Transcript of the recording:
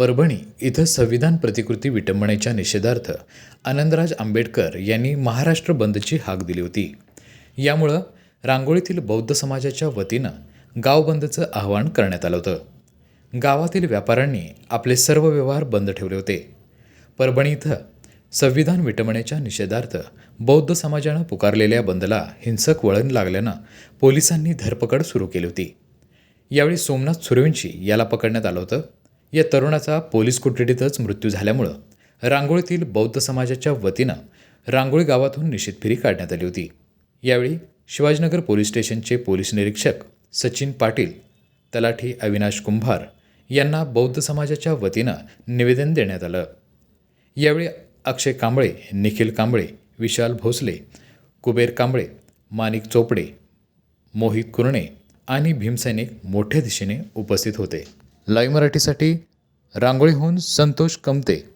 परभणी इथं संविधान प्रतिकृती विटंबनेच्या निषेधार्थ आनंदराज आंबेडकर यांनी महाराष्ट्र बंदची हाक दिली होती. यामुळं रांगोळीतील बौद्ध समाजाच्या वतीनं गाव बंदचं आवाहन करण्यात आलं होतं. गावातील व्यापाऱ्यांनी आपले सर्व व्यवहार बंद ठेवले होते. परभणी इथं संविधान विटंबनेच्या निषेधार्थ बौद्ध समाजानं पुकारलेल्या बंदला हिंसक वळण लागल्यानं पोलिसांनी धरपकड सुरू केली होती. यावेळी सोमनाथ सूर्यवंशी याला पकडण्यात आलं होतं. या तरुणाचा पोलीस कोठडीतच मृत्यू झाल्यामुळं रांगोळीतील बौद्ध समाजाच्या वतीनं रांगोळी गावातून निषेध फेरी काढण्यात आली होती. यावेळी शिवाजीनगर पोलीस स्टेशनचे पोलीस निरीक्षक सचिन पाटील तलाठी अविनाश कुंभार यांना बौद्ध समाजाच्या वतीनं निवेदन देण्यात आलं. यावेळी अक्षय कांबळे निखिल कांबळे विशाल भोसले कुबेर कांबळे माणिक चोपडे मोहित कुरणे आणि भीमसैनिक मोठ्या दिशेने उपस्थित होते. लाईव्ह मराठीसाठी रांगोळीहून संतोष कमते.